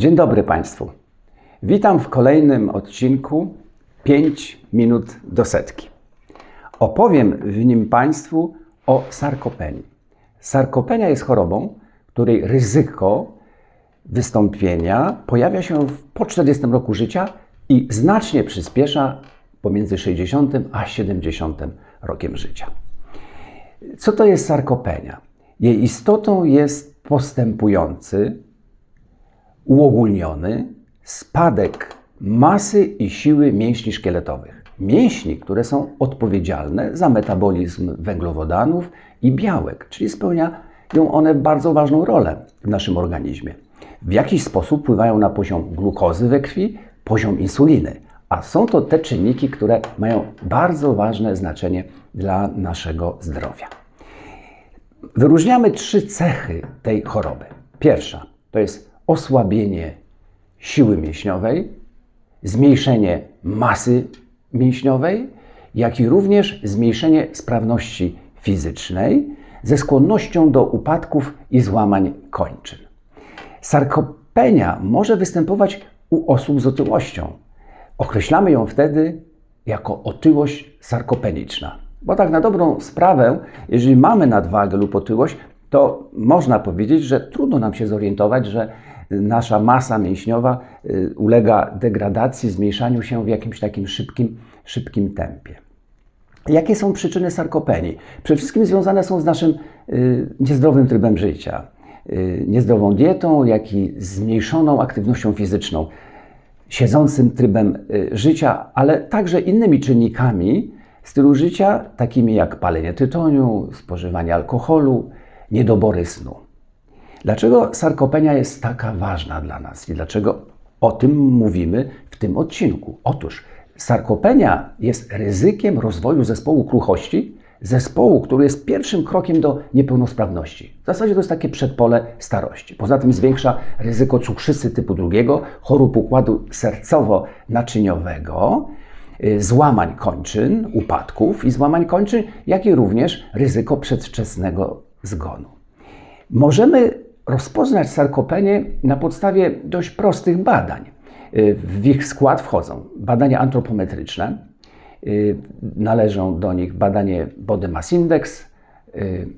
Dzień dobry Państwu. Witam w kolejnym odcinku 5 minut do setki. Opowiem w nim Państwu o sarkopenii. Sarkopenia jest chorobą, której ryzyko wystąpienia pojawia się po 40 roku życia i znacznie przyspiesza pomiędzy 60 a 70 rokiem życia. Co to jest sarkopenia? Jej istotą jest postępujący, uogólniony spadek masy i siły mięśni szkieletowych. Mięśni, które są odpowiedzialne za metabolizm węglowodanów i białek, czyli spełniają one bardzo ważną rolę w naszym organizmie. W jakiś sposób wpływają na poziom glukozy we krwi, poziom insuliny, a są to te czynniki, które mają bardzo ważne znaczenie dla naszego zdrowia. Wyróżniamy trzy cechy tej choroby. Pierwsza to jest osłabienie siły mięśniowej, zmniejszenie masy mięśniowej, jak i również zmniejszenie sprawności fizycznej ze skłonnością do upadków i złamań kończyn. Sarkopenia może występować u osób z otyłością. Określamy ją wtedy jako otyłość sarkopeniczna. Bo tak na dobrą sprawę, jeżeli mamy nadwagę lub otyłość, to można powiedzieć, że trudno nam się zorientować, że nasza masa mięśniowa y, ulega degradacji, zmniejszaniu się w jakimś takim szybkim, szybkim tempie. Jakie są przyczyny sarkopenii? Przede wszystkim związane są z naszym y, niezdrowym trybem życia, y, niezdrową dietą, jak i zmniejszoną aktywnością fizyczną, siedzącym trybem życia, ale także innymi czynnikami stylu życia, takimi jak palenie tytoniu, spożywanie alkoholu, niedobory snu. Dlaczego sarkopenia jest taka ważna dla nas i dlaczego o tym mówimy w tym odcinku? Otóż sarkopenia jest ryzykiem rozwoju zespołu kruchości, zespołu, który jest pierwszym krokiem do niepełnosprawności. W zasadzie to jest takie przedpole starości. Poza tym zwiększa ryzyko cukrzycy typu drugiego, chorób układu sercowo-naczyniowego, y, złamań kończyn, upadków i złamań kończyn, jak i również ryzyko przedwczesnego zgonu. Możemy rozpoznać sarkopenię na podstawie dość prostych badań. Y, W ich skład wchodzą badania antropometryczne, y, należą do nich badanie Body Mass Index, y,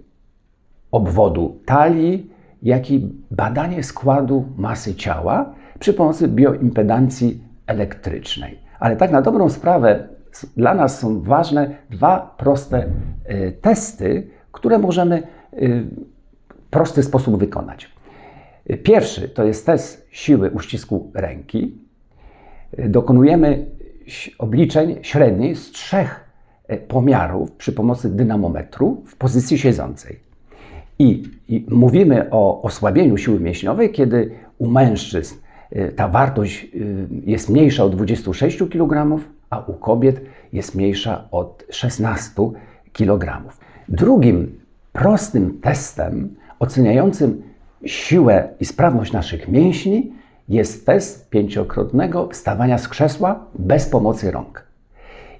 obwodu talii, jak i badanie składu masy ciała przy pomocy bioimpedancji elektrycznej. Ale tak na dobrą sprawę dla nas są ważne dwa proste testy, które możemy prosty sposób wykonać. Pierwszy to jest test siły uścisku ręki. Dokonujemy obliczeń średniej z trzech e, pomiarów przy pomocy dynamometru w pozycji siedzącej. I, I mówimy o osłabieniu siły mięśniowej, kiedy u mężczyzn y, ta wartość y, jest mniejsza od 26 kg, a u kobiet jest mniejsza od 16 kg. Drugim prostym testem oceniającym siłę i sprawność naszych mięśni jest test pięciokrotnego wstawania z krzesła bez pomocy rąk.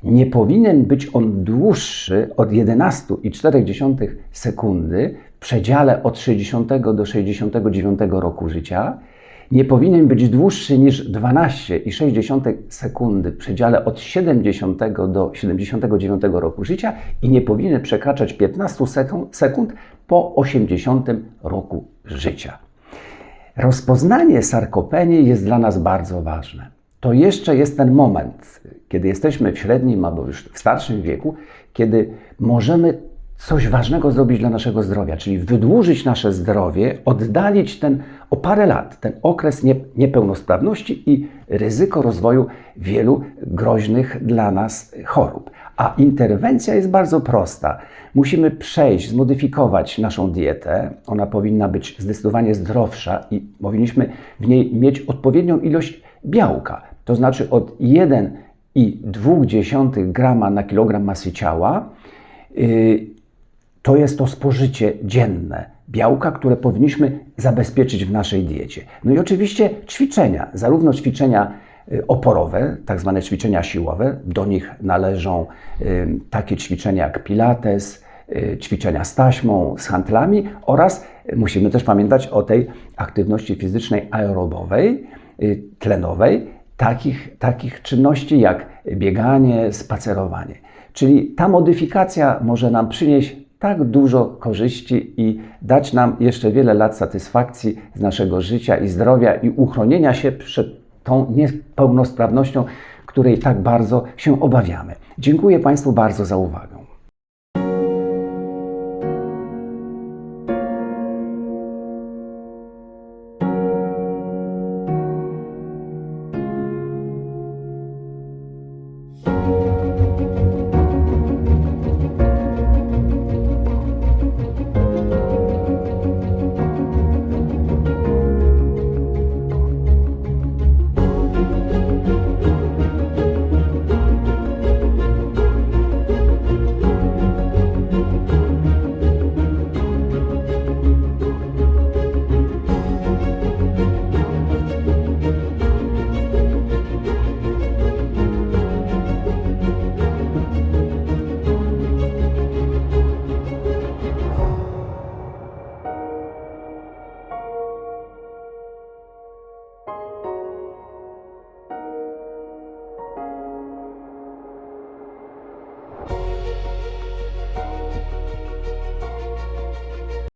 Nie powinien być on dłuższy od 11,4 sekundy w przedziale od 60 do 69 roku życia. Nie powinien być dłuższy niż 12,6 sekundy w przedziale od 70 do 79 roku życia i nie powinien przekraczać 15 sekund, po 80 roku życia. Rozpoznanie sarkopenii jest dla nas bardzo ważne. To jeszcze jest ten moment, kiedy jesteśmy w średnim albo już w starszym wieku, kiedy możemy coś ważnego zrobić dla naszego zdrowia, czyli wydłużyć nasze zdrowie, oddalić ten o parę lat, ten okres nie, niepełnosprawności i ryzyko rozwoju wielu groźnych dla nas chorób. A interwencja jest bardzo prosta. Musimy przejść, zmodyfikować naszą dietę. Ona powinna być zdecydowanie zdrowsza i powinniśmy w niej mieć odpowiednią ilość białka, to znaczy od 1,2 grama na kilogram masy ciała. Yy, to jest to spożycie dzienne białka, które powinniśmy zabezpieczyć w naszej diecie. No i oczywiście ćwiczenia, zarówno ćwiczenia y, oporowe, tak zwane ćwiczenia siłowe, do nich należą y, takie ćwiczenia jak pilates, y, ćwiczenia z taśmą, z handlami oraz musimy też pamiętać o tej aktywności fizycznej aerobowej, tlenowej, takich, takich czynności jak bieganie, spacerowanie. Czyli ta modyfikacja może nam przynieść tak dużo korzyści i dać nam jeszcze wiele lat satysfakcji z naszego życia i zdrowia i uchronienia się przed tą niepełnosprawnością, której tak bardzo się obawiamy. Dziękuję Państwu bardzo za uwagę.